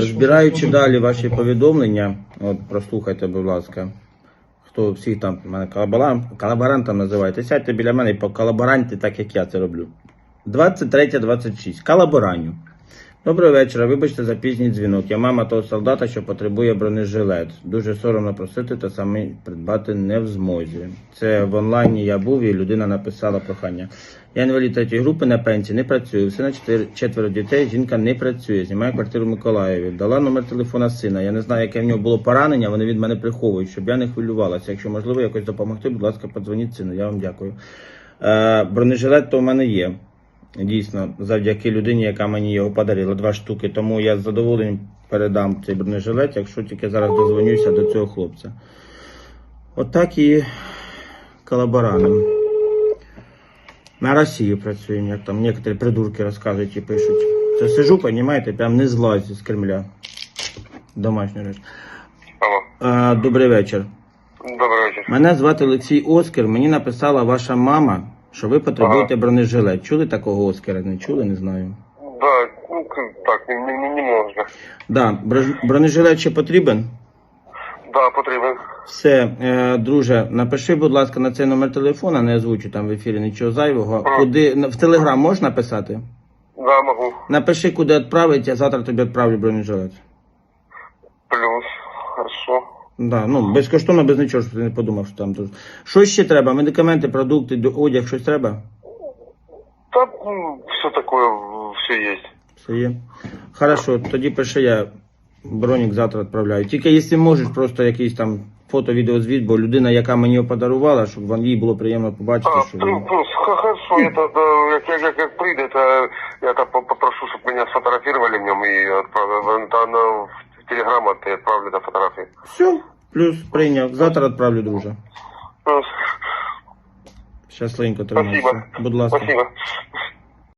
Збираючи далі ваші повідомлення, от прослухайте, будь ласка. Хто всіх там мене колаборан, колаборантом називаєте, сядьте біля мене і по колаборанті, так як я це роблю. 23-26. Колабораню. Доброго вечора. Вибачте за пізній дзвінок. Я мама того солдата, що потребує бронежилет. Дуже соромно просити, та саме придбати не в змозі. Це в онлайні я був і людина написала прохання. Я інвалід третьої групи на пенсії, не працюю. Все на четверо дітей. Жінка не працює. Знімає квартиру в Миколаєві. Дала номер телефона сина. Я не знаю, яке в нього було поранення. Вони від мене приховують, щоб я не хвилювалася. Якщо можливо якось допомогти, будь ласка, подзвоніть сину. Я вам дякую. Е, бронежилет то в мене є. Дійсно, завдяки людині, яка мені його подарила, два штуки. Тому я з задоволенням передам цей бронежилет, якщо тільки зараз дозвонюся до цього хлопця. Отак і колаборанам. На Росію працюємо, як там некоторі придурки розказують і пишуть. Це сижу, понімаєте, прям не злазю з Кремля. Домашню А, добрий вечір. добрий вечір. Мене звати Олексій Оскар. Мені написала ваша мама, що ви потребуєте бронежилет. Чули такого Оскара? Не чули, не знаю. Да, ну к- так, не, не, не, можна. Да, бронежилет ще потрібен? Да, потрібен. Все, е, друже, напиши, будь ласка, на цей номер телефона, не озвучу там в ефірі нічого зайвого. Ага. Куди на- в Телеграм можна писати? Да, можу. Напиши, куди відправити, я завтра тобі відправлю бронежилет. Плюс. Хорошо. Да, ну безкоштовно, без нічого, щоб ти не подумав, що там дуже. Що ще треба? Медикаменти, продукти, одяг, щось треба? Та м, все такое, все есть. Все є. Хорошо, тоді пиши я бронік завтра відправляю. Тільки якщо можеш, просто якийсь там фото, відеозвіт, бо людина, яка мені його подарувала, щоб вам їй було приємно побачити, А, що плюс, ви... плюс, хорошо, я тогда, як, як прийде, то я то попрошу, щоб мене сфотографировали в ньому і відправили. Та на в телеграм ти відправлю до фотографії. Все, плюс прийняв. Завтра відправлю, друже. Щасленько тримайся. Будь ласка. Спасибо.